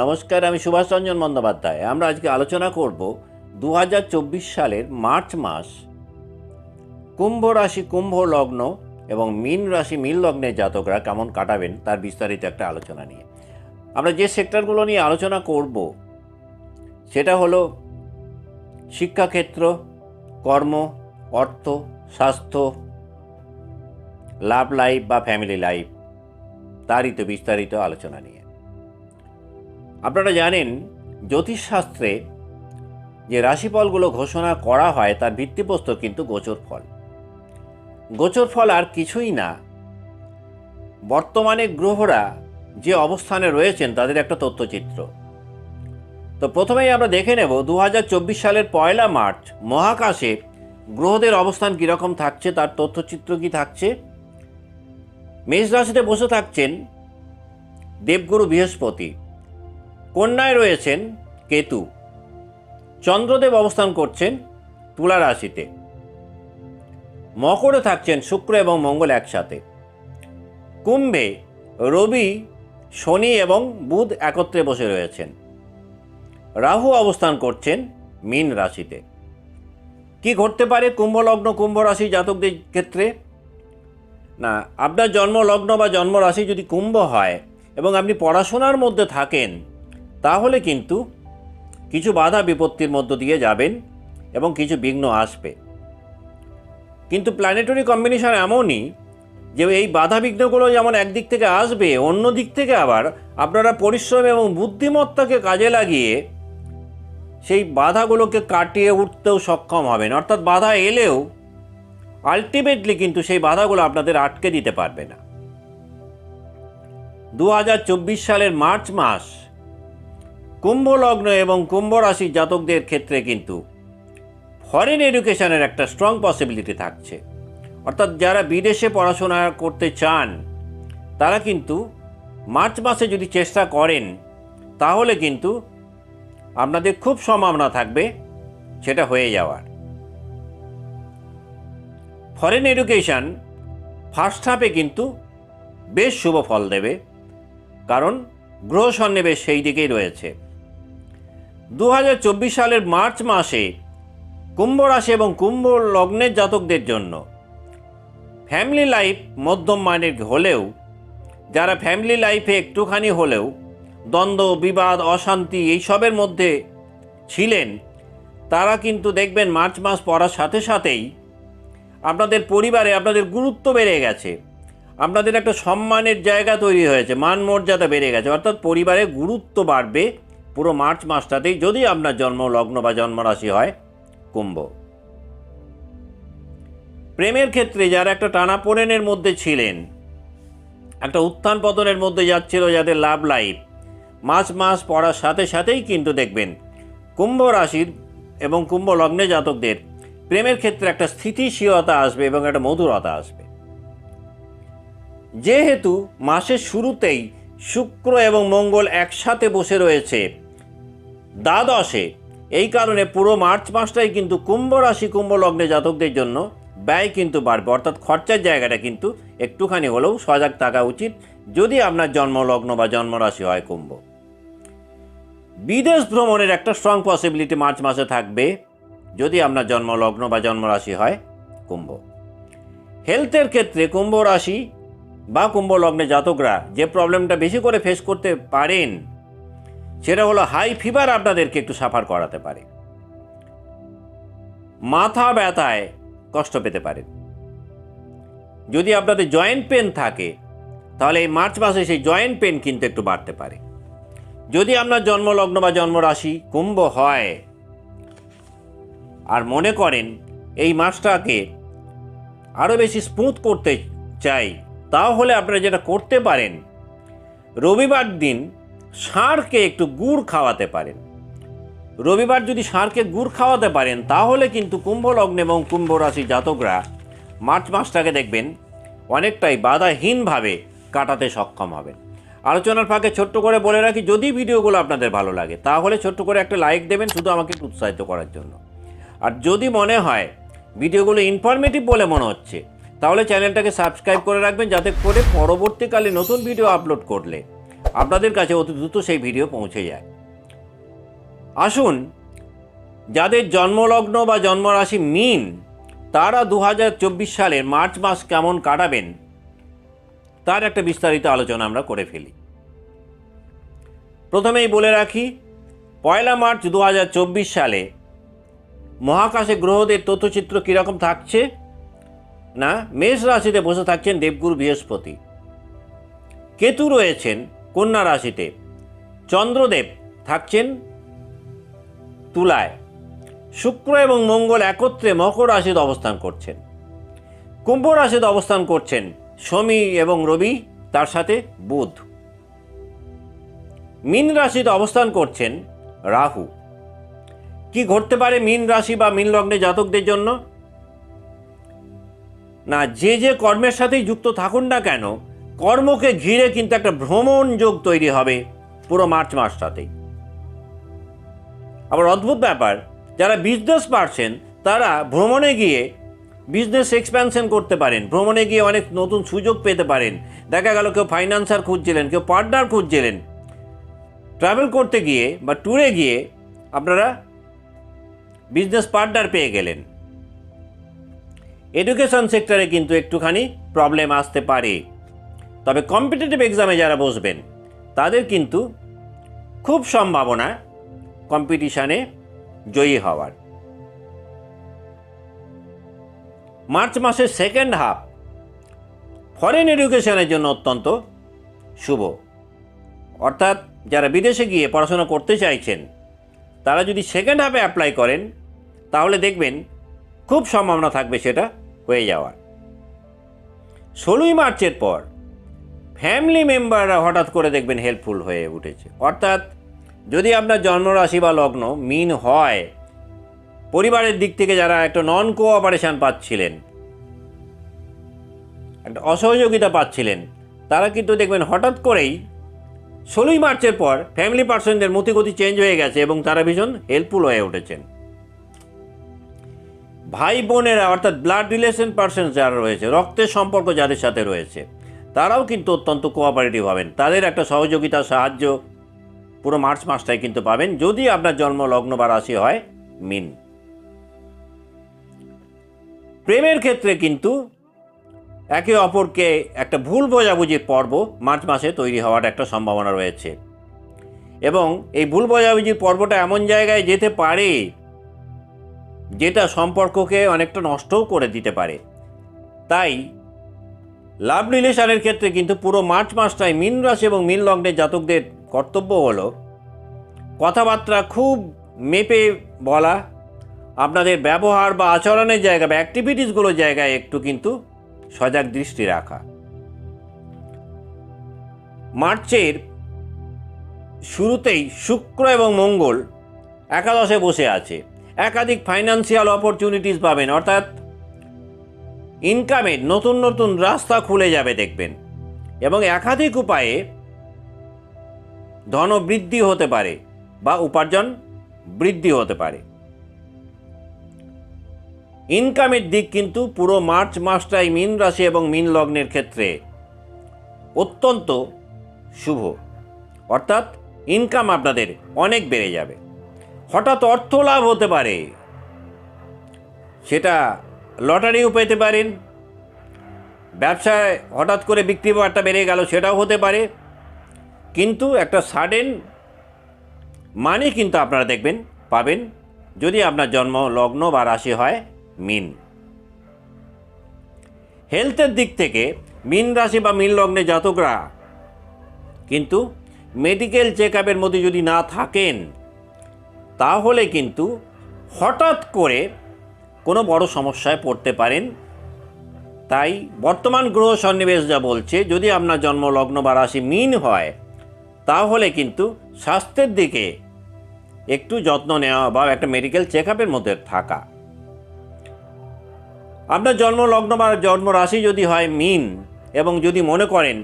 নমস্কার, আমি সুভাষ রঞ্জন বন্দ্যোপাধ্যায়। আমরা আজকে আলোচনা করব দু হাজার চব্বিশ সালের মার্চ মাস। কুম্ভ রাশি কুম্ভ লগ্ন এবং মীন রাশি মীন লগ্নের জাতকরা কেমন কাটাবেন তার বিস্তারিত একটা আলোচনা নিয়ে। আমরা যে সেক্টরগুলো নিয়ে আলোচনা করব, সেটা হলো শিক্ষাক্ষেত্র, কর্ম, অর্থ, স্বাস্থ্য, লাভ লাইফ বা ফ্যামিলি লাইফ তারই তো বিস্তারিত আলোচনা নিয়ে। আপনারা জানেন, জ্যোতিষশাস্ত্রে যে রাশিফলগুলো ঘোষণা করা হয়, তার ভিত্তিপ্রস্তর কিন্তু গোচর ফল। গোচর ফল আর কিছুই না। বর্তমানে গ্রহরা যে অবস্থানে রয়েছেন, তাদের একটা তথ্যচিত্র। তো প্রথমেই আমরা দেখে নেব দু হাজার চব্বিশ সালের পয়লা মার্চ, মহাকাশে গ্রহদের অবস্থান কীরকম থাকছে, তার তথ্যচিত্র কি থাকছে? মেষ রাশিতে বসে থাকছেন দেবগুরু বৃহস্পতি। কন্যায় রয়েছেন কেতু। চন্দ্রদেব অবস্থান করছেন তুলা রাশিতে। মকরে থাকছেন শুক্র এবং মঙ্গল একসাথে। কুম্ভে রবি, শনি এবং বুধ একত্রে বসে রয়েছেন। রাহু অবস্থান করছেন মীন রাশিতে। কি ঘটতে পারে কুম্ভ লগ্ন, কুম্ভ রাশি জাতকদের ক্ষেত্রে? না, আপনার জন্ম লগ্ন বা জন্ম রাশি যদি কুম্ভ হয় এবং আপনি পড়াশোনার মধ্যে থাকেন তাহলে কিন্তু কিছু বাধা বিপত্তির মধ্য দিয়ে যাবেন এবং কিছু বিঘ্ন আসবে। কিন্তু প্ল্যানেটরি কম্বিনেশন এমনই যে এই বাধা বিঘ্নগুলো যেমন একদিক থেকে আসবে, অন্য দিক থেকে আবার আপনারা পরিশ্রম এবং বুদ্ধিমত্তাকে কাজে লাগিয়ে সেই বাধাগুলোকে কাটিয়ে উঠতেও সক্ষম হবেন। অর্থাৎ বাধা এলেও আলটিমেটলি কিন্তু সেই বাধাগুলো আপনাদের আটকে দিতে পারবে না। দু হাজার চব্বিশ সালের মার্চ মাস কুম্ভ লগ্ন এবং কুম্ভ রাশি জাতকদের ক্ষেত্রে কিন্তু ফরেন এডুকেশনের একটা স্ট্রং পসিবিলিটি থাকছে। অর্থাৎ যারা বিদেশে পড়াশোনা করতে চান, তারা কিন্তু মার্চ মাসে যদি চেষ্টা করেন, তাহলে কিন্তু আপনাদের খুব সম্ভাবনা থাকবে সেটা হয়ে যাওয়ার। ফরেন এডুকেশন ফার্স্ট হাফে কিন্তু বেশ শুভ ফল দেবে, কারণ গ্রহ সন্নিবেশ সেই দিকেই রয়েছে। দু হাজার চব্বিশ সালের মার্চ মাসে কুম্ভ রাশি এবং কুম্ভ লগ্নের জাতকদের জন্য। ফ্যামিলি লাইফ মধ্যম মানের হলেও, যারা ফ্যামিলি লাইফে একটুখানি হলেও দ্বন্দ্ব, বিবাদ, অশান্তি এইসবের মধ্যে ছিলেন, তারা কিন্তু দেখবেন মার্চ মাস পড়ার সাথে সাথেই আপনাদের পরিবারে আপনাদের গুরুত্ব বেড়ে গেছে। আপনাদের একটা সম্মানের জায়গা তৈরি হয়েছে, মান মর্যাদা বেড়ে গেছে, অর্থাৎ পরিবারে গুরুত্ব বাড়বে পুরো মার্চ মাসটাতেই যদি আপনার জন্ম, লগ্ন বা জন্মরাশি হয়, কুম্ভ। প্রেমের ক্ষেত্রে যারা একটা টানাপোড়েনের মধ্যে ছিলেন, একটা উত্থান পতনের মধ্যে যাচ্ছিল যাদের লাভ লাইফ, মাস মাস পড়ার সাথে সাথেই কিন্তু দেখবেন কুম্ভ রাশির এবং কুম্ভ লগ্নে জাতকদের প্রেমের ক্ষেত্রে একটা স্থিতিশীলতা আসবে এবং একটা মধুরতা আসবে। যেহেতু মাসের শুরুতেই শুক্র এবং মঙ্গল একসাথে বসে রয়েছে দ্বাদশে। এই কারণে পুরো মার্চ মাসটাই কিন্তু কুম্ভ রাশি, কুম্ভ লগ্নে জাতকদের জন্য ব্যয় কিন্তু বাড়বে। অর্থাৎ খরচার জায়গাটা কিন্তু একটুখানি হলেও সজাগ থাকা উচিত, যদি আপনার জন্মলগ্ন বা জন্মরাশি হয় কুম্ভ। বিদেশ ভ্রমণের একটা স্ট্রং পসিবিলিটি মার্চ মাসে থাকবে, যদি আপনার জন্মলগ্ন বা জন্মরাশি হয় কুম্ভ। হেলথের ক্ষেত্রে কুম্ভ রাশি বা কুম্ভ লগ্নে জাতকরা যে প্রবলেমটা বেশি করে ফেস করতে পারেন সেটা হলো হাই ফিভার আপনাদেরকে একটু সাফার করাতে পারে। মাথা ব্যথায় কষ্ট পেতে পারেন যদি আপনাদের জয়েন্ট পেন থাকে, তাহলে এই মার্চ মাসে সেই জয়েন্ট পেন কিন্তু একটু বাড়তে পারে। যদি আপনার জন্মলগ্ন বা জন্মরাশি কুম্ভ হয় আর মনে করেন এই মাসটাকে আরও বেশি স্মুথ করতে চাই, তাহলে আপনারা যেটা করতে পারেন, রবিবার দিন ষাঁড়কে একটু গুড় খাওয়াতে পারেন। রবিবার যদি ষাঁড়কে গুড় খাওয়াতে পারেন, তাহলে কিন্তু কুম্ভ লগ্ন এবং কুম্ভ রাশি জাতকরা মার্চ মাসটাকে দেখবেন অনেকটাই বাধাহীনভাবে কাটাতে সক্ষম হবেন। আলোচনার ফাঁকে ছোট্ট করে বলে রাখি, যদি ভিডিওগুলো আপনাদের ভালো লাগে, তাহলে ছোট্ট করে একটা লাইক দেবেন শুধু আমাকে উৎসাহিত করার জন্য। আর যদি মনে হয় ভিডিওগুলো ইনফরমেটিভ বলে মনে হচ্ছে, তাহলে চ্যানেলটাকে সাবস্ক্রাইব করে রাখবেন, যাতে করে পরবর্তীকালে নতুন ভিডিও আপলোড করলে আপনাদের কাছে অতি দ্রুত সেই ভিডিও পৌঁছে যায়। আসুন, যাদের জন্মলগ্ন বা জন্মরাশি মিন, তারা দু হাজার চব্বিশ সালের মার্চ মাস কেমন কাটাবেন, তার একটা বিস্তারিত আলোচনা আমরা করে ফেলি। প্রথমেই বলে রাখি, পয়লা মার্চ দু হাজার চব্বিশ সালে মহাকাশে গ্রহদের তথ্যচিত্র কীরকম থাকছে না, মেষ রাশিতে বসে থাকছেন দেবগুরু বৃহস্পতি। কেতু রয়েছেন কন্যা রাশিতে চন্দ্রদেব থাকছেন তুলায়। শুক্র এবং মঙ্গল একত্রে মকর রাশিতে অবস্থান করছেন। কুম্ভ রাশিতে অবস্থান করছেন শমি এবং রবি, তার সাথে বুধ। মীন রাশিতে অবস্থান করছেন রাহু। কি ঘটতে পারে মীন রাশি বা মীন লগ্নে জাতকদের জন্য? না, যে যে কর্মের সাথেই যুক্ত থাকুন না কেন কর্মকে ঘিরে কিন্তু একটা ভ্রমণ যোগ তৈরি হবে পুরো মার্চ মাসটাতেই আবার অদ্ভুত ব্যাপার, যারা বিজনেস পারছেন, তারা ভ্রমণে গিয়ে বিজনেস এক্সপ্যানশন করতে পারেন, ভ্রমণে গিয়ে অনেক নতুন সুযোগ পেতে পারেন। দেখা গেল কেউ ফাইন্যান্সার খুঁজছিলেন, কেউ পার্টনার খুঁজছিলেন। ট্রাভেল করতে গিয়ে বা ট্যুরে গিয়ে আপনারা বিজনেস পার্টনার পেয়ে গেলেন। এডুকেশন সেক্টরে কিন্তু একটুখানি প্রবলেম আসতে পারে। তবে কম্পিটিটিভ এক্সামে যারা বসবেন, তাদের কিন্তু খুব সম্ভাবনা কম্পিটিশানে জয়ী হওয়ার। মার্চ মাসের সেকেন্ড হাফ ফরেন এডুকেশনের জন্য অত্যন্ত শুভ। অর্থাৎ যারা বিদেশে গিয়ে পড়াশোনা করতে চাইছেন, তারা যদি সেকেন্ড হাফে অ্যাপ্লাই করেন, তাহলে দেখবেন খুব সম্ভাবনা থাকবে সেটা হয়ে যাওয়ার। ষোলোই মার্চের পর ফ্যামিলি মেম্বাররা হঠাৎ করে দেখবেন হেল্পফুল হয়ে উঠেছে। অর্থাৎ যদি আপনার জন্মরাশি বা লগ্ন মিন হয়, পরিবারের দিক থেকে যারা একটা নন কোঅপারেশন পাচ্ছিলেন, একটা অসহযোগিতা পাচ্ছিলেন, তারা কিন্তু দেখবেন হঠাৎ করেই ষোলোই মার্চের পর ফ্যামিলি পার্সনদের মতিগতি চেঞ্জ হয়ে গেছে এবং তারা ভীষণ হেল্পফুল হয়ে উঠেছেন। ভাই বোনেরা অর্থাৎ ব্লাড রিলেশন পার্সন যারা রয়েছে, রক্তের সম্পর্ক যাদের সাথে রয়েছে তারাও কিন্তু অত্যন্ত কোঅপারেটিভ হবেন। তাদের একটা সহযোগিতা সাহায্য পুরো মার্চ মাসটাই কিন্তু পাবেন, যদি আপনার জন্ম লগ্ন বা রাশি হয় মিন। প্রেমের ক্ষেত্রে কিন্তু একে অপরকে একটা ভুল বোঝাবুঝির পর্ব মার্চ মাসে তৈরি হওয়ার একটা সম্ভাবনা রয়েছে। এবং এই ভুল বোঝাবুঝির পর্বটা এমন জায়গায় যেতে পারে যেটা সম্পর্ককে অনেকটা নষ্টও করে দিতে পারে। তাই লাভ রিলেশনের ক্ষেত্রে কিন্তু পুরো মার্চ মাসটাই মিন রাশি এবং মিন লগ্নের জাতকদের কর্তব্য হলো কথাবার্তা খুব মেপে বলা, আপনাদের ব্যবহার বা আচরণের জায়গা বা অ্যাক্টিভিটিসগুলোর জায়গায় একটু কিন্তু সজাগ দৃষ্টি রাখা। মার্চের শুরুতেই শুক্র এবং মঙ্গল একাদশে বসে আছে। একাধিক ফাইন্যান্সিয়াল অপরচুনিটিস পাবেন, অর্থাৎ ইনকামের নতুন নতুন রাস্তা খুলে যাবে দেখবেন। এবং একাধিক উপায়ে ধন বৃদ্ধি হতে পারে বা উপার্জন বৃদ্ধি হতে পারে। ইনকামের দিক কিন্তু পুরো মার্চ মাসটাই মিন রাশি এবং মিন লগ্নের ক্ষেত্রে অত্যন্ত শুভ। অর্থাৎ ইনকাম আপনাদের অনেক বেড়ে যাবে। হঠাৎ অর্থ লাভ হতে পারে। সেটা লটারিও পেতে পারেন। ব্যবসায় হঠাৎ করে বিক্রি বাট্টা বেড়ে গেল, সেটাও হতে পারে। কিন্তু একটা সাডেন মানে কিন্তু আপনারা দেখবেন, পাবেন, যদি আপনার জন্ম, লগ্ন বা রাশি হয় মিন। হেলথের দিক থেকে মিন রাশি বা মিন লগ্নে জাতকরা কিন্তু মেডিকেল চেক আপের মধ্যে যদি না থাকেন, তাহলে কিন্তু হঠাৎ করে কোনো বড় সমস্যায় পড়তে পারেন। তাই বর্তমান গ্রহ সন্নিবেশ যা বলছে, যদি আপনার জন্ম লগ্ন বা রাশি মিন হয়, তাহলে কিন্তু স্বাস্থ্যের দিকে একটু যত্ন নেওয়া বা একটা মেডিকেল চেক আপের মধ্যে থাকা। আপনার জন্ম লগ্ন বা জন্ম রাশি যদি হয় মিন, এবং যদি মনে করেন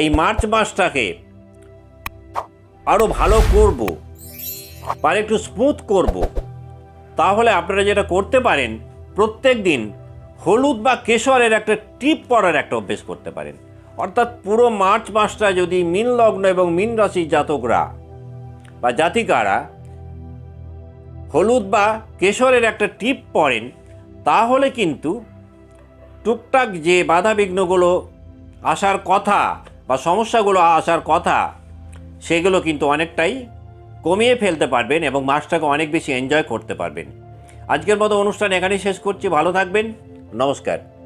এই মার্চ মাসটাকে আরও ভালো করব, বা একটু স্মুথ করব তাহলে আপনারা যেটা করতে পারেন, প্রত্যেক দিন হলুদ বা কেশরের একটা টিপ পরার একটা অভ্যেস করতে পারেন। অর্থাৎ পুরো মার্চ মাসটা যদি মীন লগ্ন এবং মীন রাশির জাতকরা বা জাতিকারা হলুদ বা কেশরের একটা টিপ পরেন, তাহলে কিন্তু টুকটাক যে বাধা বিঘ্নগুলো আসার কথা বা সমস্যাগুলো আসার কথা, সেগুলো কিন্তু অনেকটাই কমিয়ে ফেলতে পারবেন এবং মাসটাকে অনেক বেশি এনজয় করতে পারবেন। আজকের মতো অনুষ্ঠান এখানেই শেষ করছি। ভালো থাকবেন। নমস্কার।